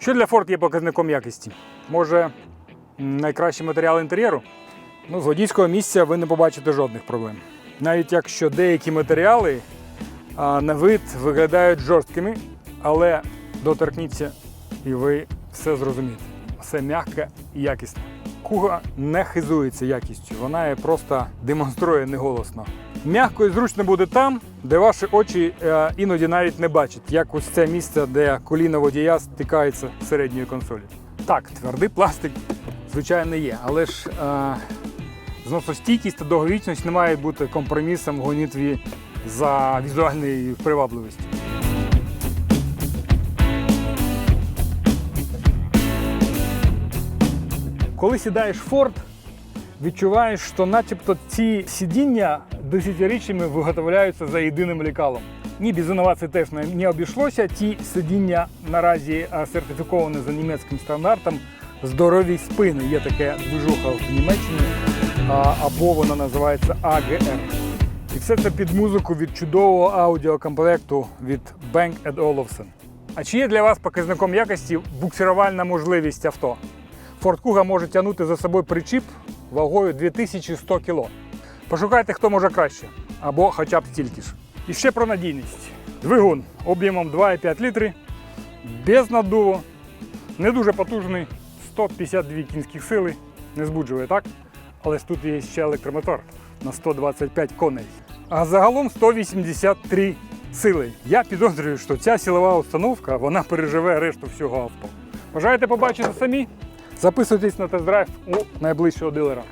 Що для Ford є показником якості? Може, найкращий матеріал інтер'єру? Ну, з водійського місця ви не побачите жодних проблем. Навіть якщо деякі матеріали а, на вид виглядають жорсткими, але доторкніться і ви все зрозумієте. Все м'яке і якісне. Куга не хизується якістю, вона просто демонструє неголосно. М'яко і зручно буде там, де ваші очі е, іноді навіть не бачать, як ось це місце, де коліна водія стикається з середньою консолі. Так, твердий пластик, звичайно, є, але ж е, зносостійкість та довговічність не мають бути компромісом в гонитві за візуальною привабливістю. Коли сідаєш в Ford, відчуваєш, що начебто ці сидіння десятиріччями виготовляються за єдиним лекалом. Ні, без інновацій теж не- обійшлося. Ті сидіння наразі сертифіковані за німецьким стандартом. Здорові спини. Є таке движуха в Німеччині, або вона називається AGR. І все це під музику від чудового аудіокомплекту від Bang Olufsen. А чи є для вас показником якості буксирувальна можливість авто? Ford Kuga може тягнути за собою причіп вагою 2100 кг. Пошукайте, хто може краще, або хоча б стільки ж. І ще про надійність. Двигун об'ємом 2,5 літри, без наддуву, не дуже потужний, 152 кінських сили, не збуджує так. Але ж тут є ще електромотор на 125 коней. А загалом 183 сили. Я підозрюю, що ця силова установка вона переживе решту всього авто. Бажаєте побачити самі? Записуйтесь на тест-драйв у найближчого дилера.